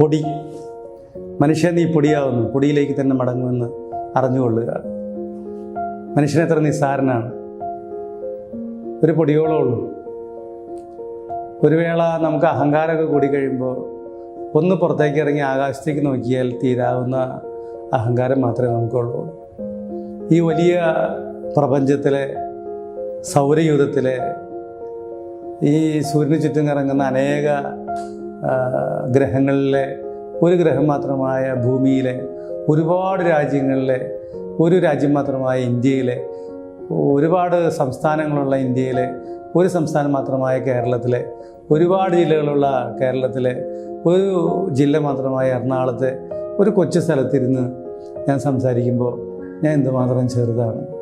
പൊടി. മനുഷ്യൻ നീ പൊടിയാവുന്നു. പൊടിയിലേക്ക് തന്നെ മടങ്ങുമെന്ന് അറിഞ്ഞുകൊള്ളുക. മനുഷ്യൻ എത്ര നിസ്സാരനാണ്. ഒരു പൊടിയോളം ഉള്ളൂ. ഒരു വേള നമുക്ക് അഹങ്കാരമൊക്കെ കൂടി കഴിയുമ്പോൾ ഒന്ന് പുറത്തേക്ക് ഇറങ്ങി ആകാശത്തേക്ക് നോക്കിയാൽ തീരാവുന്ന അഹങ്കാരം മാത്രമേ നമുക്കുള്ളൂ. ഈ വലിയ പ്രപഞ്ചത്തിലെ സൗരയൂഥത്തിലെ ഈ സൂര്യന് ചുറ്റും കറങ്ങുന്ന അനേക ഗ്രഹങ്ങളിലെ ഒരു ഗ്രഹം മാത്രമായ ഭൂമിയിലെ ഒരുപാട് രാജ്യങ്ങളിലെ ഒരു രാജ്യം മാത്രമായ ഇന്ത്യയിലെ ഒരുപാട് സംസ്ഥാനങ്ങളുള്ള ഇന്ത്യയിലെ ഒരു സംസ്ഥാനം മാത്രമായ കേരളത്തിലെ ഒരുപാട് ജില്ലകളുള്ള കേരളത്തിലെ ഒരു ജില്ല മാത്രമായ എറണാകുളത്തെ ഒരു കൊച്ചു സ്ഥലത്തിരുന്ന് ഞാൻ സംസാരിക്കുമ്പോൾ ഞാൻ എന്തുമാത്രം ചെറുതാണ്.